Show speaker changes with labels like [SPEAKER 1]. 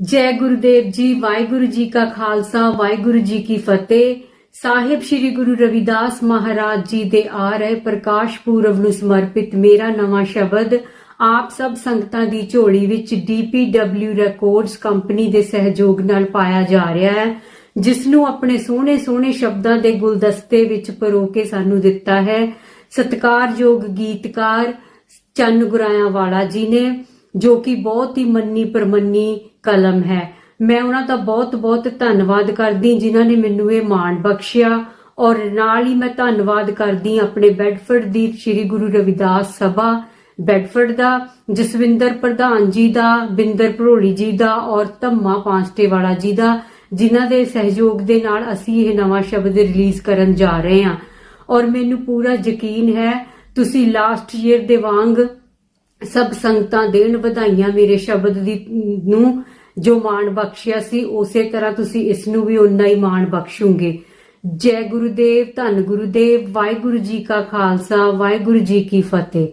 [SPEAKER 1] ਜੈ ਗੁਰਦੇਵ ਜੀ, ਵਾਹਿਗੁਰੂ ਜੀ ਕਾ ਖਾਲਸਾ, ਵਾਹਿਗੁਰੂ ਜੀ ਕੀ ਫਤਿਹ। ਸਾਹਿਬ ਸ੍ਰੀ ਗੁਰੂ ਰਵਿਦਾਸ ਮਹਾਰਾਜ ਜੀ ਦੇ ਆ ਰਹੇ ਪ੍ਰਕਾਸ਼ ਪੁਰਬ ਨੂੰ ਸਮਰਪਿਤ ਮੇਰਾ ਨਵਾਂ ਸ਼ਬਦ, ਆਪ ਸਭ ਸੰਗਤਾਂ ਦੀ ਝੋਲੀ ਵਿੱਚ DPW ਰਿਕਾਰਡਸ ਕੰਪਨੀ ਦੇ ਸਹਿਯੋਗ ਨਾਲ ਪਾਇਆ ਜਾ ਰਿਹਾ ਹੈ, ਜਿਸ ਨੂੰ ਆਪਣੇ ਸੋਹਣੇ ਸੋਹਣੇ ਸ਼ਬਦਾਂ ਦੇ ਗੁਲਦਸਤੇ ਵਿੱਚ ਪਰੋ ਕੇ ਸਾਨੂੰ ਦਿੱਤਾ ਹੈ। ਸਤਕਾਰਯੋਗ ਗੀਤਕਾਰ ਚੰਨ ਗੁਰਾਇਆ ਵਾਲਾ ਜੀ ਨੇ, ਜੋ ਕਿ ਬਹੁਤ ਹੀ ਮੰਨੀ ਪਰਮੰਨੀ ਕਲਮ ਹੈ। ਮੈਂ ਉਹਨਾਂ ਦਾ ਬਹੁਤ ਬਹੁਤ ਧੰਨਵਾਦ ਕਰਦੀ ਜਿਨ੍ਹਾਂ ਨੇ ਮੈਨੂੰ ਇਹ ਮਾਣ ਬਖਸ਼ਿਆ ਔਰ ਨਾਲ ਹੀ ਮੈਂ ਧੰਨਵਾਦ ਕਰਦੀ ਆਪਣੇ ਬੈਡਫਰਡ ਦੀ ਸ੍ਰੀ ਗੁਰੂ ਰਵਿਦਾਸ ਸਭਾ ਬੈਡਫਰਡ ਦਾ, ਜਸਵਿੰਦਰ ਪ੍ਰਧਾਨ ਜੀ ਦਾ, ਬਿੰਦਰ ਭਰੋਲੀ ਜੀ ਦਾ ਔਰ ਧੰਮਾ ਪਾਂਸਟੇ ਵਾਲਾ ਜੀ ਦਾ, ਜਿਨ੍ਹਾਂ ਦੇ ਸਹਿਯੋਗ ਦੇ ਨਾਲ ਅਸੀਂ ਇਹ ਨਵਾਂ ਸ਼ਬਦ ਰਿਲੀਜ਼ ਕਰਨ ਜਾ ਰਹੇ ਹਾਂ। ਔਰ ਮੈਨੂੰ ਪੂਰਾ ਯਕੀਨ ਹੈ, ਤੁਸੀਂ ਲਾਸਟ ਈਅਰ ਦੇ ਵਾਂਗ ਸਭ ਸੰਗਤਾਂ ਦੇਣ ਵਧਾਈਆਂ ਮੇਰੇ ਸ਼ਬਦ ਦੀ ਨੂੰ ਜੋ ਮਾਣ ਬਖਸ਼ਿਆ ਸੀ, ਉਸੇ ਤਰ੍ਹਾਂ ਤੁਸੀਂ ਇਸ ਨੂੰ ਵੀ ਉਨਾ ਹੀ ਮਾਣ ਬਖਸ਼ੋਗੇ। ਜੈ ਗੁਰੂਦੇਵ, ਧੰਨ ਗੁਰੂਦੇਵ, ਵਾਹਿਗੁਰੂ ਜੀ ਕਾ ਖਾਲਸਾ, ਵਾਹਿਗੁਰੂ ਜੀ ਕੀ ਫਤਿਹ।